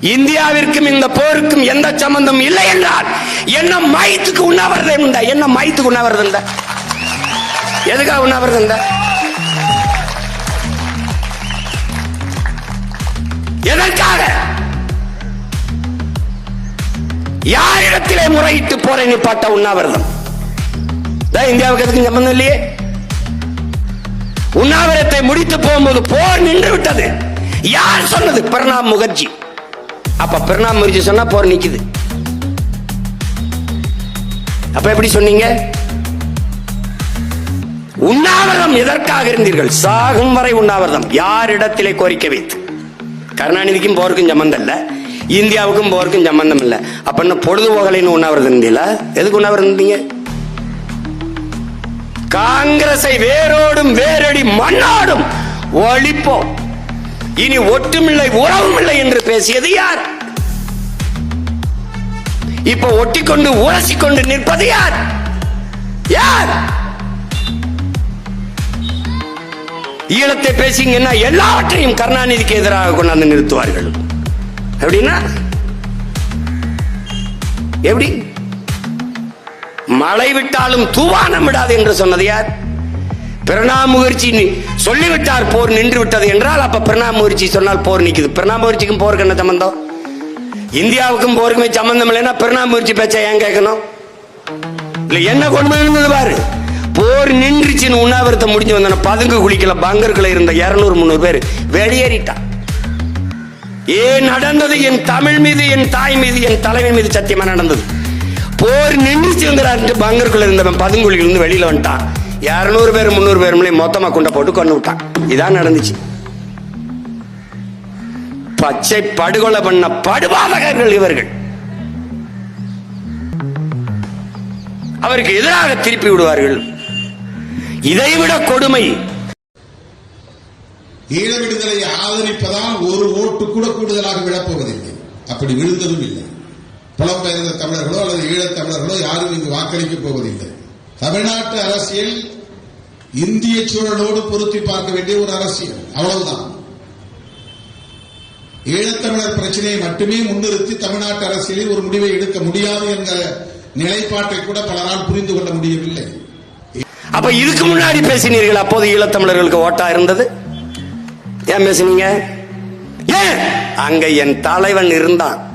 இந்தியாவிற்கும் இந்த போருக்கும் எந்த சம்பந்தம் இல்லை என்றால் என்ன மயத்துக்கு உண்ணாவிரதம் உண்டா என்ன மயத்துக்கு உண்ணாவிரதம் உண்டா எதுக்காக உண்ணாவிரதம் உண்டா எதற்காக? யாரிடத்திலே முறையிட்டு போரை நிப்பாட்ட உண்ணாவிரதம்? இந்தியாவுக்கு எதுக்கும் சம்பந்தம் இல்லையே? உண்ணாவிரத்தை முடித்து போகும்போது போர் நின்று விட்டது. யார் சொன்னது? பிரணாப் முகர்ஜி. அப்ப பிரணாப் முகர்ஜி சொன்னா போர் நிக்குது. அப்ப எப்படி சொன்னீங்க? உண்ணாவிரதம் எதற்காக இருந்தீர்கள்? சாகும் வரை உண்ணாவிரதம். யாரிடத்திலே கோரிக்கை வைத்து? கருணாநிதிக்கும் போருக்கும் சம்பந்தம் இல்ல. இந்தியாவுக்கும் போருக்கும் சம்பந்தம் இல்ல. அப்ப என்ன பொழுதுபோகலைன்னு உண்ணாவிரதம் இருந்தீங்களா? எதுக்கு உண்ணாவிரதம் இருந்தீங்க? காங்கிரஸை வேரோடும் வேரடி மண்ணாடும் ஒழிப்போம். இனி ஒட்டுமில்லை உறவுமில்லை என்று பேசியது யார்? இப்ப ஒட்டிக்கொண்டு உரசிக்கொண்டு நிற்பது யார்? யார்? ஈழத்தை பேசிங்கன்னா எல்லாவற்றையும் கருணாநிதிக்கு எதிராக கொண்டாந்து நிறுத்துவார்கள்? எப்படின்னா? எப்படி? மழை விட்டாலும் தூவானம் விடாது என்று சொன்னது யார்? பிரணாப் முகர்ஜி சொல்லிவிட்டார் போர் நின்று விட்டது என்றால் அப்ப பிரணாப் முகர்ஜி சொன்னால் போர் நிற்குது பிரணாப் முகர்ஜிக்கும் போருக்கு என்ன சம்பந்தம்? இந்தியாவுக்கும் போருக்குமே சம்பந்தம் இல்லைன்னா பிரணாப் முகர்ஜி பேச்ச ஏன் கேட்கணும்? இல்ல என்ன கொண்டு இருந்தது பாரு? போர் நின்றுச்சுன்னு உண்ணாவிரத்தை முடிஞ்சு வந்தன பதுங்கு குளிக்கல பங்கர்களை இருந்த இருநூறு முந்நூறு பேர் வெளியேறிட்டான். ஏன் நடந்தது என் தமிழ் மீது என் தாய் மீது என் தலைவன் மீது சத்தியமா நடந்தது? போர் நின்றுச்சுங்கிறார் பங்கருக்குள்ள இருந்தவன் பதுங்குழியிலிருந்து வெளியில வந்துட்டான். இரநூறு பேர் முந்நூறு பேர் மொத்தமா குண்டை போட்டு கொண்டு விட்டான் இதான் நடந்துச்சு. பச்சை படுகொலை பண்ண படுபாதகர்கள் இவர்கள். அவருக்கு எதிராக திருப்பி விடுவார்கள். இதைவிட கொடுமை. ஈழ விடுதலை ஆதரிப்பதால் ஒரு ஓட்டு கூட கூடுதலாக விழப்போவதில்லை அப்படி விழுந்ததும் இல்லை. புலம்பெயர்ந்த தமிழர்களோ அல்லது ஈழத் தமிழர்களோ யாரும் இங்கு வாக்களிக்கப் போவதில்லை. தமிழ்நாட்டு அரசியல் இந்திய சூழலோடு பொருத்தி பார்க்க வேண்டிய ஒரு அரசியல். அவ்வளவுதான். ஈழத்தமிழர் பிரச்சனையை மட்டுமே முன்னிறுத்தி தமிழ்நாட்டு அரசியலில் ஒரு முடிவை எடுக்க முடியாது என்ற நிலைப்பாட்டை கூட பலரால் புரிந்து கொள்ள முடியவில்லை. அப்ப இதுக்கு முன்னாடி பேசினீர்கள் அப்போது ஈழத்தமிழர்களுக்கு ஓட்டா இருந்தது? ஏன் பேசுனீங்க? ஏன்? அங்க என் தலைவன் இருந்தான்.